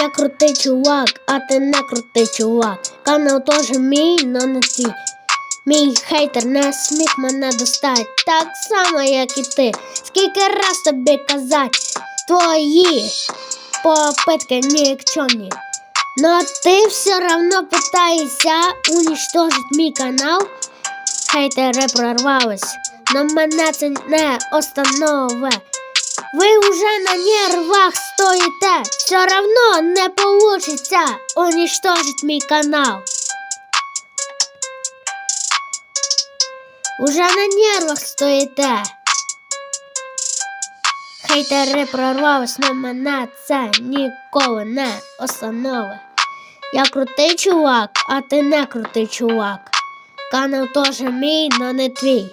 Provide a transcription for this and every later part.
Я крутий чувак, а ти не крутий чувак. Канал теж мій, но не твій. Мій хейтер не сміх мене достать, так само, як і ти. Скільки раз тобі казать, твої попитки нікчемні. Но ти все равно питаєшся уничтожить мій канал. Хейтери прорвались, но мене це не останове. Ви уже на нервах стоїте, все равно не получиться уничтожить мій канал. Уже на нервах стоїте. Хейтери прорвались, но мене це ніколи не остановить. Я крутий чувак, а ти не крутий чувак. Канал теж мій, но не твій.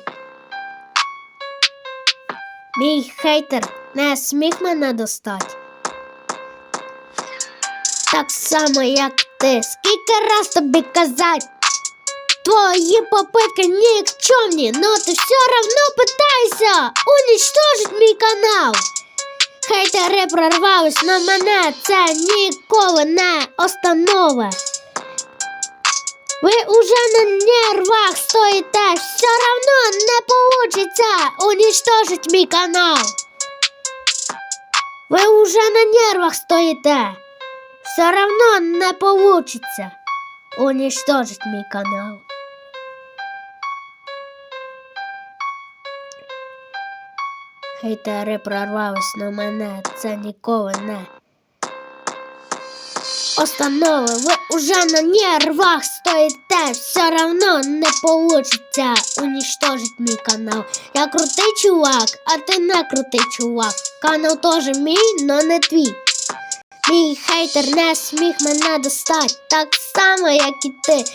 Мій хейтер не сміх мене достать. Так само, як ти. Скільки раз тобі казать? Твої попитки нікчемні, но ти все равно питайся уничтожить мій канал. Хейтери прорвались, но мене це ніколи не останове. Ви уже на нервах стоїте, все равно не получиться уничтожить мій канал. Ви уже на нервах стоїте, все равно не получиться уничтожить мій канал. Хейтери прорвались на мене, це ніколи не. Останови, ви уже на нервах стоїте, все равно не получиться уничтожить мій канал. Я крутий чувак, а ти не крутий чувак. Канал теж мій, но не твій. Мій хейтер не сміх мене достать, так само, як і ти.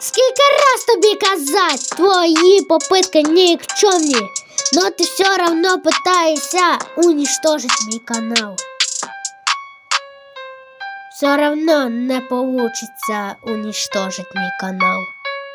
Скільки раз тобі казать, твої попитки нікчемні, но ти все равно питаєшся уничтожить мій канал. Все равно не получится уничтожить мой канал.